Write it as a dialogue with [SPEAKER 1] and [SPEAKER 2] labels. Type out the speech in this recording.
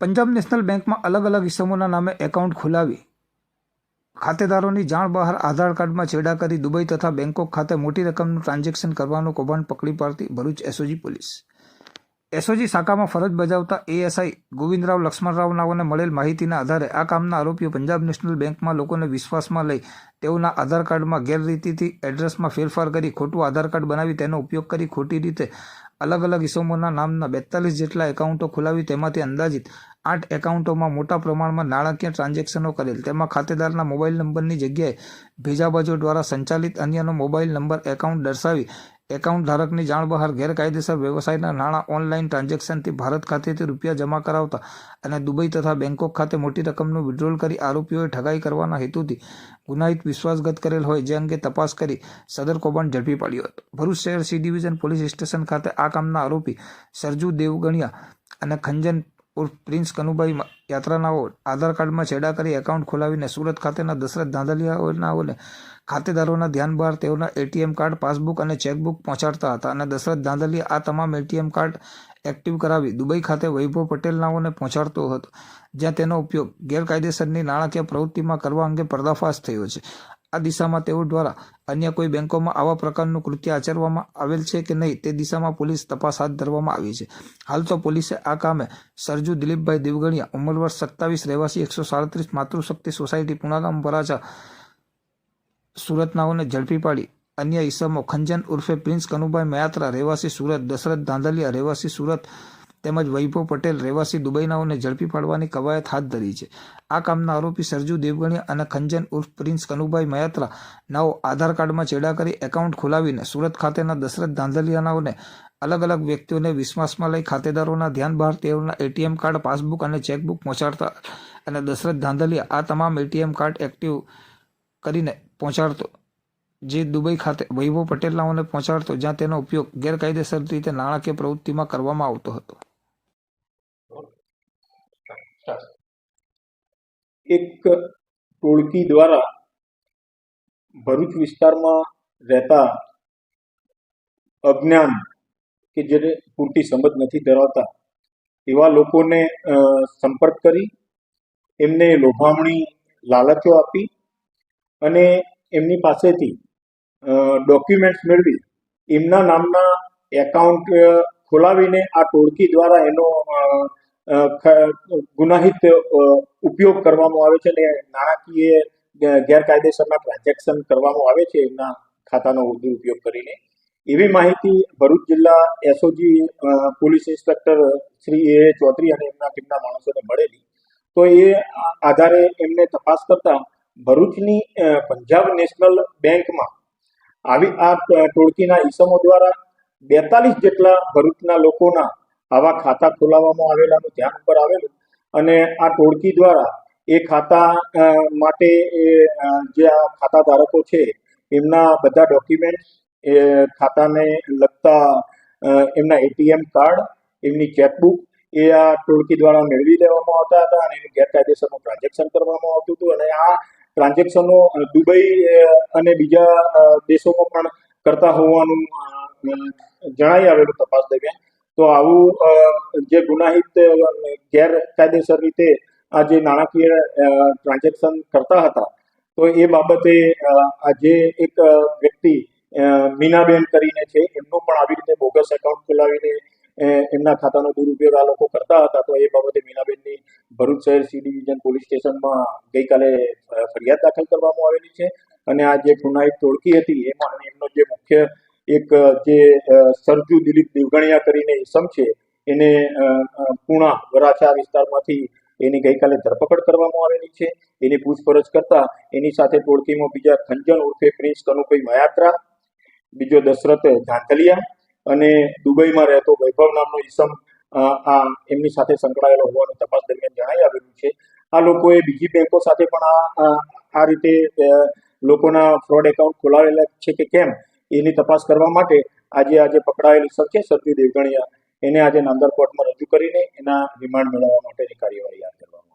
[SPEAKER 1] Punjab national બેંકમાં અલગ અલગ ઇસમોના નામે એકાઉન્ટ ખોલાવી. ખાતેદારોની જાણ બહાર આધાર કાર્ડમાં છેડા કરી દુબઈ તથા બેંકોક ખાતે મોટી રકમનું ટ્રાન્ઝેક્શન કરવાનું કૌભાંડ પકડી પાડતી ભરૂચ એસઓજી પોલીસ. એસઓજી શાખામાં ફરજ બજાવતા એએસઆઈ ગોવિંદરાવ લક્ષ્મણરાવ નાઓને મળેલ માહિતીના આધારે આ કામના આરોપીઓ પંજાબ નેશનલ બેંકમાં લોકોને વિશ્વાસમાં લઈ તેઓના આધાર કાર્ડમાં ગેરરીતિથી એડ્રેસમાં ફેરફાર કરી ખોટું આધાર કાર્ડ બનાવી તેનો ઉપયોગ કરી ખોટી રીતે અલગ અલગ ઇસમોના નામના બેતાલીસ જેટલા એકાઉન્ટો ખોલાવી તેમાંથી અંદાજિત આઠ એકાઉન્ટોમાં મોટા પ્રમાણમાં નાણાકીય ટ્રાન્ઝેક્શનો કરેલ. તેમાં ખાતેદારના મોબાઈલ નંબરની જગ્યાએ ભેજાબાજો દ્વારા સંચાલિત અન્યનો મોબાઈલ નંબર એકાઉન્ટ દર્શાવી એકાઉન્ટ ધારકની જાણ બહાર ગેરકાયદેસર વ્યવસાયના નાણાં ઓનલાઈન ટ્રાન્ઝેક્શનથી ભારત ખાતેથી રૂપિયા જમા કરાવતા અને દુબઈ તથા બેંકોક ખાતે મોટી રકમનું વિડ્રોલ કરી આરોપીઓએ ઠગાઈ કરવાના હેતુથી ગુનાહિત વિશ્વાસગત કરેલ હોય જે અંગે તપાસ કરી સદર કૌભાંડ ઝડપી પાડ્યો હતો. ભરૂચ શહેર સી ડિવિઝન પોલીસ સ્ટેશન ખાતે આ કામના આરોપી સરજુ દેવગણિયા અને ખંજન ઉર્ફ પ્રિન્સ કનુભાઈ યાત્રાનાઓ આધાર કાર્ડમાં છેડા કરી એકાઉન્ટ ખોલાવીને સુરત ખાતેના દશરથ ધાંધલિયાઓને ખાતેદારોના ધ્યાન બહાર તેઓના એટીએમ કાર્ડ, પાસબુક અને ચેકબુક પહોંચાડતા હતા અને દશરથ ધાંધલિયા આ તમામ એટીએમ કાર્ડ એક્ટિવ કરાવી દુબઈ ખાતે વૈભવ પટેલનાઓને પહોંચાડતો હતો, જ્યાં તેનો ઉપયોગ ગેરકાયદેસરની નાણાકીય પ્રવૃત્તિમાં કરવા અંગે પર્દાફાશ થયો છે. આ દિશામાં તેઓ દ્વારા અન્ય કોઈ બેંકોમાં આવા પ્રકારનું કૃત્ય આચરવામાં આવેલ છે કે નહીં તે દિશામાં પોલીસ તપાસ હાથ ધરવામાં આવી છે. હાલ તો પોલીસે આ કામે સરજુ દિલીપભાઈ દેવગણિયા ઉંમર વર્ષ સત્તાવીસ, રહેવાસી એકસો સાડત્રીસ, માતૃશક્તિ સોસાયટી પુણાગામ વરાછા, સુરતનાઓને ઝડપી પાડી. અન્ય ઈસમો ખંજન ઉર્ફે પ્રિન્સ કનુભાઈ મયાત્રા, રહેવાસી સુરત, દશરથ ધાંધલિયા, રહેવાસી સુરત તેમજ વૈભવ પટેલ રહેવાસી દુબઈનાઓને ઝડપી પાડવાની કવાયત હાથ ધરી છે. આ કામના આરોપી સરજુ દેવગણી અને ખંજન ઉર્ફ પ્રિન્સ કનુભાઈ મયાત્રા નાઓ આધાર કાર્ડમાં છેડા કરી એકાઉન્ટ ખોલાવીને સુરત ખાતેના દશરથ ધાંધલિયાનાઓને અલગ અલગ વ્યક્તિઓને વિશ્વાસમાં લઈ ખાતેદારોના ધ્યાન બહાર તેઓના એટીએમ કાર્ડ, પાસબુક અને ચેકબુક પહોંચાડતા અને દશરથ ધાંધલિયા આ તમામ એટીએમ કાર્ડ એક્ટિવ કરીને પહોંચાડતો, જે દુબઈ ખાતે વૈભવ પટેલનાઓને પહોંચાડતો, જ્યાં તેનો ઉપયોગ ગેરકાયદેસર રીતે નાણાકીય પ્રવૃત્તિમાં કરવામાં આવતો હતો.
[SPEAKER 2] એક ટોળકી દ્વારા ભરૂચ વિસ્તારમાં રહેતા અજ્ઞાન કે જેને પૂરતી સમજ નથી ધરાવતા, એવા લોકોને સંપર્ક કરી, એમને લોભામણી લાલચો આપી અને એમની પાસેથી ડોક્યુમેન્ટ્સ મેળવી, એમના નામના એકાઉન્ટ ખોલાવીને આ ટોળકી દ્વારા એનો ગુનાહિત ઉપયોગ કરવામાં આવે છે અને નાણાકીય ગેરકાયદેસરના ટ્રાન્ઝેક્શન કરવામાં આવે છે એમના ખાતાનો દુરુપયોગ કરીને. એવી માહિતી ભરૂચ જિલ્લા SOG police inspector Shri A Chaudhary અને એમના ટીમના માણસોને મળેલી. તો એ આધારે એમને તપાસ કરતા ભરૂચની પંજાબ નેશનલ બેંકમાં આવી આ ટોળકીના ઈસમો દ્વારા બેતાલીસ જેટલા ભરૂચના લોકોના આવા ખાતા ખોલાવવામાં આવેલાનું ધ્યાન ઉપર આવેલું અને આ ટોળકી દ્વારા એ ખાતા માટે જે આ ખાતા ધારકો છે, એમના બધા ડોક્યુમેન્ટ એ ખાતાને લગતા એમના એટીએમ કાર્ડ, એમની ચેકબુક, એ આ ટોળકી દ્વારા મેળવી લેવામાં આવતા હતા અને એનું ગેરકાયદેસરનું ટ્રાન્ઝેક્શન કરવામાં આવતું હતું અને આ ટ્રાન્ઝેક્શનો દુબઈ અને બીજા દેશોમાં પણ કરતા હોવાનું જણાઈ આવેલું તપાસ દરમિયાન. તો આવું જે ગુનાહિત ગેરકાયદેસર રીતે આ જે નાણાકીય ટ્રાન્ઝેક્શન કરતા હતા, તો એ બાબતે આજે એક વ્યક્તિ મીનાબેન કરીને છે, એમનું પણ આવી રીતે બોગસ એકાઉન્ટ ખોલાવીને એમના ખાતાનો દુરુપયોગ આ લોકો કરતા હતા, તો એ બાબતે મીનાબેનની ભરૂચ શહેર સી ડિવિઝન પોલીસ સ્ટેશનમાં ગઈકાલે ફરિયાદ દાખલ કરવામાં આવેલી છે. અને આ જે ગુનાહિત ટોળકી હતી, એમાં એમનો જે મુખ્ય એક જે સરજુ દિલીપ દેવગણિયા કરીને ઇસમ છે એને પૂણા વરાછા વિસ્તારમાંથી એની ગઈકાલે ધરપકડ કરવામાં આવેલી છે. એની પૂછપરછ કરતા એની સાથે ટોળકીમાં બીજા ખંજન ઉર્ફે પ્રિન્સ કનુભાઈ મયાત્રા બીજો દશરથ ધાંધલિયા અને દુબઈમાં રહેતો વૈભવ નામનો ઈસમ અ, આ એમની સાથે સંકળાયેલો હોવાનું તપાસ દરમિયાન જણાઈ આવેલું છે. આ લોકોએ બીજી બેંકો સાથે પણ આ- આ રીતે લોકોના ફ્રોડ એકાઉન્ટ ખોલાવેલા છે કે કેમ? એની તપાસ કરવા માટે આજે આજે પકડાયેલી છે, સરજુ દેવગણિયા એને આજે નાંદર કોર્ટમાં રજૂ કરીને એના રિમાન્ડ મેળવવા માટેની કાર્યવાહી હાથ ધરવામાં.